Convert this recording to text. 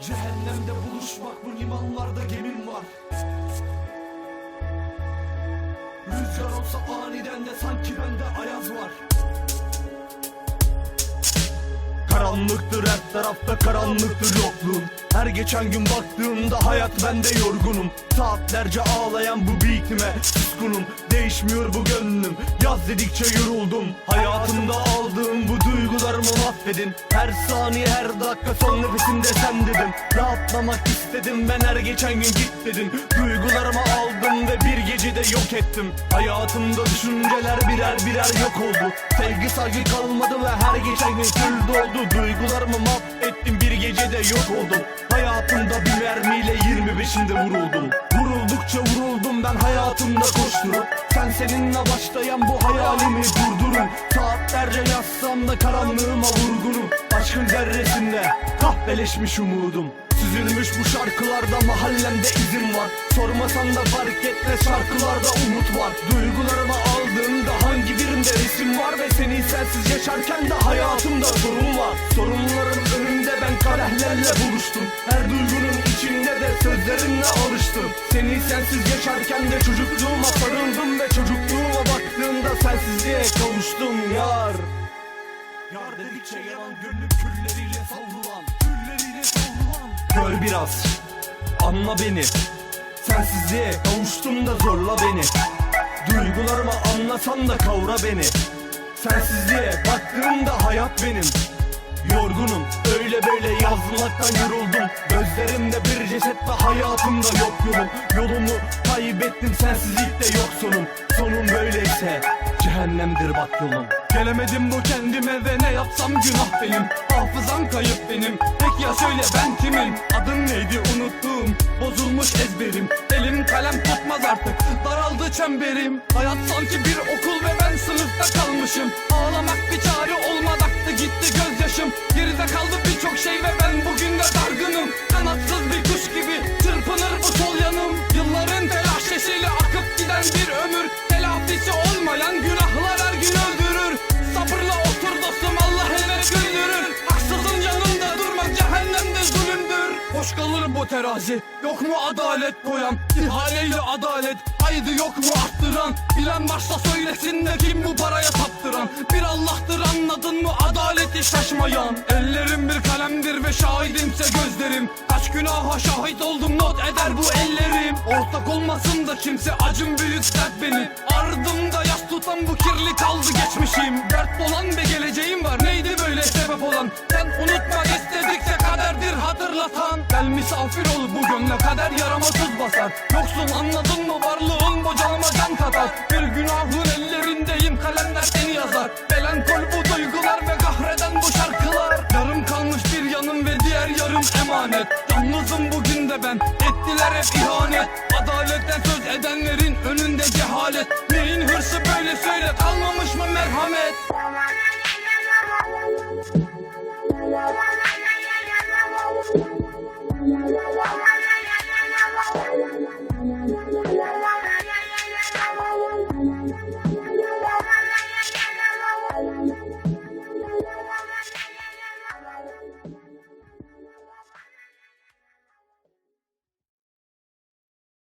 Cehennemde buluşmak bu limanlarda gemim var. Rüzgar olsa aniden de sanki bende ayaz var. Karanlıktır her tarafta karanlıktır yokluğum. Her geçen gün baktığımda hayat bende yorgunum. Saatlerce ağlayan bu beatime suskunum. Değişmiyor bu gönlüm Yaz dedikçe yoruldum. Hayatımda aldığım duygularımı mahvedin Her saniye her dakika son nefesimde sen dedim Rahatlamak istedim ben her geçen gün git dedim Duygularımı aldım ve bir gecede yok ettim. Hayatımda düşünceler birer birer yok oldu. Sevgi saygı kalmadı ve her geçen gün kül doldu. Duygularımı mahvettim gecede yok oldum. Hayatımda bir mermiyle 25'inde vuruldum. Vuruldukça vuruldum ben hayatımda koşturup. Sen seninle başlayan bu hayalimi durdurun. Saatlerce yazsam da karanlığıma vurgunum. Aşkın zerresinde kahveleşmiş umudum. Süzülmüş bu şarkılarda mahallemde izim var. Sormasan da fark etmez şarkılarda umut var. Duygularımı aldığımda hangi birinde resim var? Ve seni sensiz yaşarken de hayatımda sorun var. Ben kadehlerle buluştum. Her duygunun içinde de sözlerinle alıştım. Seni sensiz yaşarken de çocukluğuma sarıldım Ve çocukluğuma baktığımda sensizliğe kavuştum. Yar. Yar dedikçe yalan gönlüm külleriyle savrulan Külleriyle savrulan. Gör biraz Anla beni. Sensizliğe kavuştum da zorla beni. Duygularımı anlasan da kavra beni. Sensizliğe baktığımda hayat benim. Yorgunum öyle böyle yazmaktan yoruldum. Gözlerimde bir ceset ve hayatımda yok yolum Yolumu kaybettim sensizlikte yok sonum Sonum böyleyse cehennemdir bak yolum. Gelemedim bu kendime ve ne yapsam günah benim. Hafızam kayıp benim. Peki ya söyle ben kimim? Adın neydi unuttum Bozulmuş ezberim. Elim kalem tutmaz artık. Daraldı çemberim. Hayat sanki bir okul ve ben sınıfta kalmışım. Ağlamak bir çare olmadı terazi. Yok mu adalet koyan İhaleyle adalet. Haydi yok mu arttıran? Bilen varsa söylesin de kim bu paraya taptıran? Bir Allah'tır anladın mı? Adaleti şaşmayan. Ellerim bir kalemdir ve şahidimse gözlerim. Kaç günaha şahit oldum not eder bu ellerim. Ortak olmasın da kimse acım büyük dert benim Ardımda yas tutan bu kirli kaldı geçmişim. Dert olan ve geleceğim var. Neydi böyle sebep olan? Sen unutma kaderdir hatırlatan Gel misafir ol bu gönle kader yarama tuz basar. Yoksun anladın mı varlığın bu canıma can katar. Bir günahın ellerindeyim kalemler seni yazar. Melankol bu duygular ve kahreden bu şarkılar. Yarım kalmış bir yanım ve diğer yarım emanet. Yalnızım bugün de ben ettiler hep ihanet. Adaletten söz edenlerin önünde cehalet. Neyin hırsı böyle söyle kalmamış